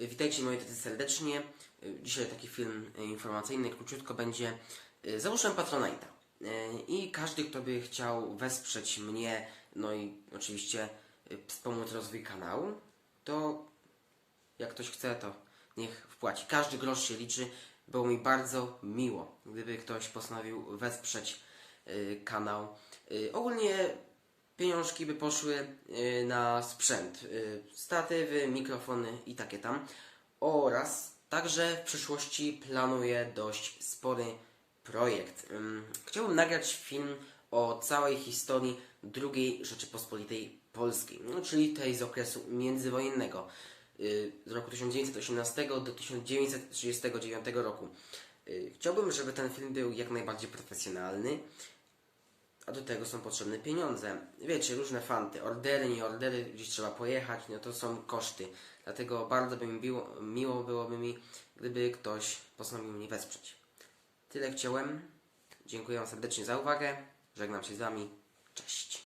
Witajcie moi drodzy serdecznie. Dzisiaj taki film informacyjny, króciutko będzie. Założyłem Patronite'a i każdy, kto by chciał wesprzeć mnie, no i oczywiście wspomóc rozwój kanału, to jak ktoś chce, to niech wpłaci. Każdy grosz się liczy. Było mi bardzo miło, gdyby ktoś postanowił wesprzeć y, kanał. Y, ogólnie pieniążki by poszły y, na sprzęt, y, statywy, mikrofony i takie tam. Oraz także w przyszłości planuję dość spory projekt. Ym, Chciałbym nagrać film o całej historii II Rzeczypospolitej Polskiej, no, czyli tej z okresu międzywojennego, y, z roku 1918 do 1939 roku. Chciałbym, żeby ten film był jak najbardziej profesjonalny, a do tego są potrzebne pieniądze. Wiecie, różne fanty, ordery, nie ordery, gdzieś trzeba pojechać, no to są koszty. Dlatego bardzo by mi miło, byłoby mi, gdyby ktoś postanowił mnie wesprzeć. Tyle chciałem. Dziękuję serdecznie za uwagę. Żegnam się z Wami. Cześć.